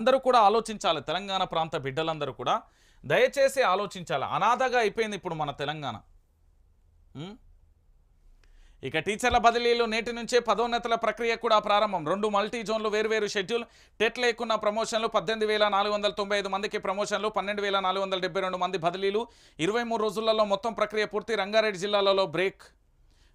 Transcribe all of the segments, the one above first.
అందరూ కూడా ఆలోచించాలి. తెలంగాణ ప్రాంత బిడ్డలందరూ కూడా దయచేసి ఆలోచించాలి. అనాథగా అయిపోయింది ఇప్పుడు మన తెలంగాణ. ఇక టీచర్ల బదిలీలు నేటి నుంచే పదోన్నతుల ప్రక్రియ కూడా ప్రారంభం. రెండు మల్టీ జోన్లు వేర్వేరు షెడ్యూల్ టెట్ లేకున్న ప్రమోషన్లు పద్దెనిమిది వేల నాలుగు వందల తొంభై ఐదు మందికి ప్రమోషన్లు పన్నెండు వేల నాలుగు వందల డెబ్బై రెండు మంది బదిలీలు ఇరవై మూడు రోజులలో మొత్తం ప్రక్రియ పూర్తి. రంగారెడ్డి జిల్లాలలో బ్రేక్.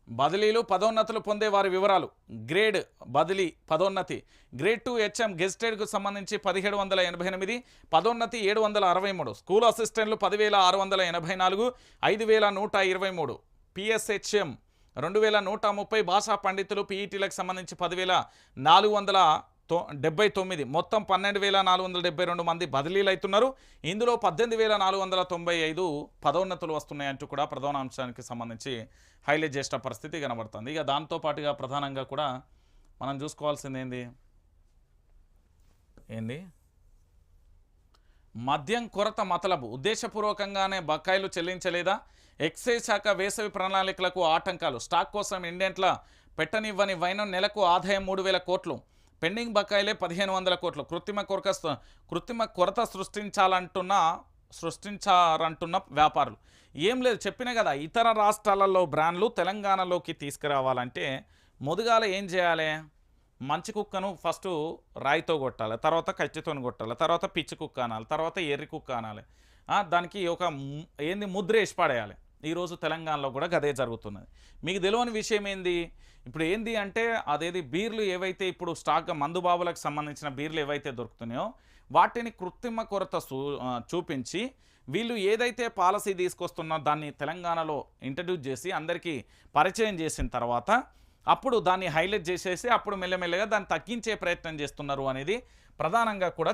బదిలీలు పదోన్నతులు పొందే వారి వివరాలు. గ్రేడ్ బదిలీ పదోన్నతి. గ్రేడ్ టూ హెచ్ఎం గెస్టెడ్కు సంబంధించి పదిహేడు వందల ఎనభై ఎనిమిది పదోన్నతి ఏడు వందల అరవై మూడు. స్కూల్ అసిస్టెంట్లు పదివేల ఆరు వందల ఎనభై నాలుగు ఐదు వేల నూట ఇరవై మూడు. పిఎస్హెచ్ఎం రెండు వేల నూట ముప్పై భాషా పండితులు పీఈటీలకు సంబంధించి పదివేల నాలుగు వందల తొ డెబ్బై తొమ్మిది. మొత్తం పన్నెండు వేల నాలుగు వందల డెబ్బై రెండు మంది బదిలీలు అవుతున్నారు ఇందులో పద్దెనిమిది వేల నాలుగు వందల తొంభై ఐదు పదోన్నతులు వస్తున్నాయంటూ కూడా ప్రధాన అంశానికి సంబంధించి హైలైట్ చేసిన పరిస్థితి కనబడుతుంది. ఇక దాంతో పాటుగా ప్రధానంగా కూడా మనం చూసుకోవాల్సింది ఏంది? ఏంది? మద్యం కొరత మతలబు. ఉద్దేశపూర్వకంగానే బకాయిలు చెల్లించలేదా? ఎక్సైజ్ శాఖ వేసవి ప్రణాళికలకు ఆటంకాలు. స్టాక్ కోసం ఇండియన్ల పెట్టనివ్వని వైనం నెలకు ఆదాయం మూడు వేల కోట్లు. పెండింగ్ బకాయిలే పదిహేను వందల కోట్లు. కృత్రిమ కొరక కృత్రిమ కొరత సృష్టించాలంటున్న సృష్టించారంటున్న వ్యాపారులు. ఏం లేదు చెప్పిన కదా ఇతర రాష్ట్రాలలో బ్రాండ్లు తెలంగాణలోకి తీసుకురావాలంటే మొదుగాల ఏం చేయాలి? మంచి కుక్కను ఫస్ట్ రాయితో కొట్టాలి తర్వాత కచ్చితో కొట్టాలి తర్వాత పిచ్చి కుక్క అనాలి తర్వాత ఎర్రి కుక్క అనాలి. దానికి ఒక ఏంది ముద్ర వేసి పడేయాలి. ఈరోజు తెలంగాణలో కూడా గదే జరుగుతున్నది. మీకు తెలియని విషయం ఏంది? ఇప్పుడు ఏంది అంటే అదేది బీర్లు ఏవైతే ఇప్పుడు స్టాక్ మందుబాబులకు సంబంధించిన బీర్లు ఏవైతే దొరుకుతున్నాయో వాటిని కృత్రిమ కొరత చూ చూపించి వీళ్ళు ఏదైతే పాలసీ తీసుకొస్తున్నో దాన్ని తెలంగాణలో ఇంట్రడ్యూస్ చేసి అందరికీ పరిచయం చేసిన తర్వాత అప్పుడు దాన్ని హైలైట్ చేసేసి అప్పుడు మెల్లమెల్లగా దాన్ని తగ్గించే ప్రయత్నం చేస్తున్నారు అనేది ప్రధానంగా కూడా